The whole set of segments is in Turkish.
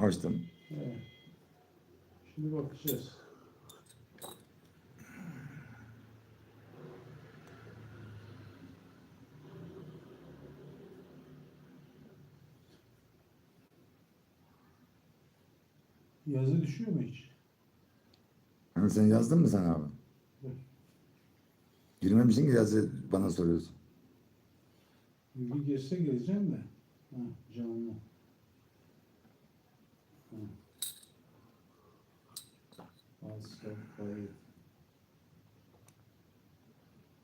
Açtım. Evet. Şimdi bakacağız. Yazı düşüyor mu hiç? Hani sen yazdın mı sen abi? Yok. Girmemişsin ki yazı bana soruyorsun. Bilgi geçse geleceğim de. Ha, canlı. Ha.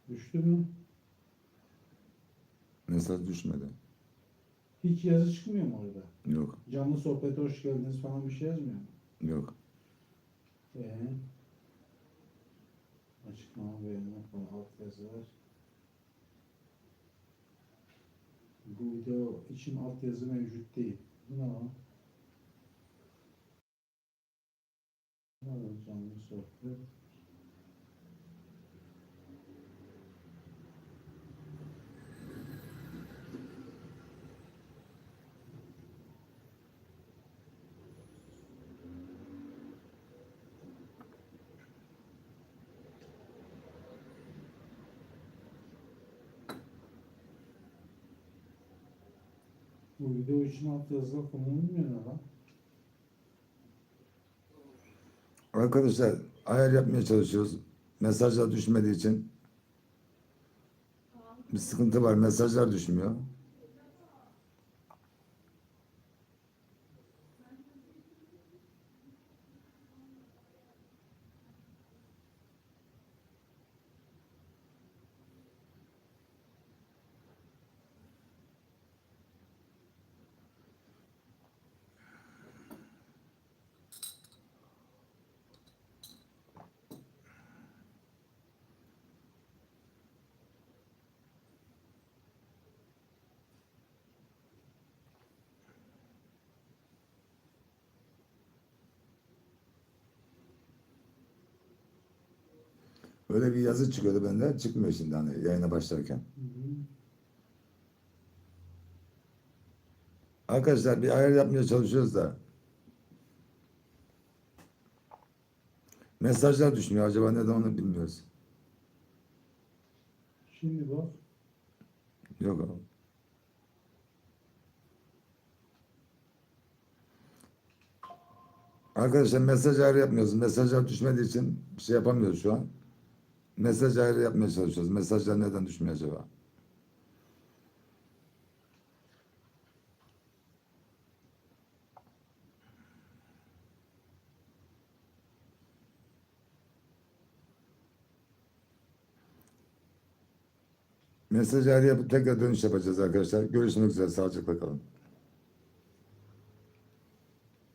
Düştü mü? Mesaj düşmedi. Hiç yazı çıkmıyor mu orada? Yok. Canlı sohbete hoş geldiniz falan bir şey yazmıyor mu? Yok. Ee, açıklama beğenme falan alt yazılar. Bu video için alt yazı mevcut değil. Ne var canlı sohbet? Bu video için alt yazılar kullanılmıyor lan? Arkadaşlar ayar yapmaya çalışıyoruz. Mesajlar düşmediği için bir sıkıntı var. Mesajlar düşmüyor. Öyle bir yazı çıkıyordu bende. Çıkmıyor şimdi hani yayına başlarken. Hı hı. Arkadaşlar bir ayar yapmaya çalışıyoruz da. Mesajlar düşmüyor. Acaba neden onu bilmiyoruz. Şimdi bak. Yok abi. Arkadaşlar mesaj ayarı yapmıyoruz. Mesajlar düşmediği için bir şey yapamıyoruz şu an. Mesaj ayarı yapmaya çalışıyoruz. Mesajlar neden düşmüyor acaba? Mesaj ayarı yapıp tekrar dönüş yapacağız arkadaşlar. Görüşmek üzere. Sağlıcakla kalın.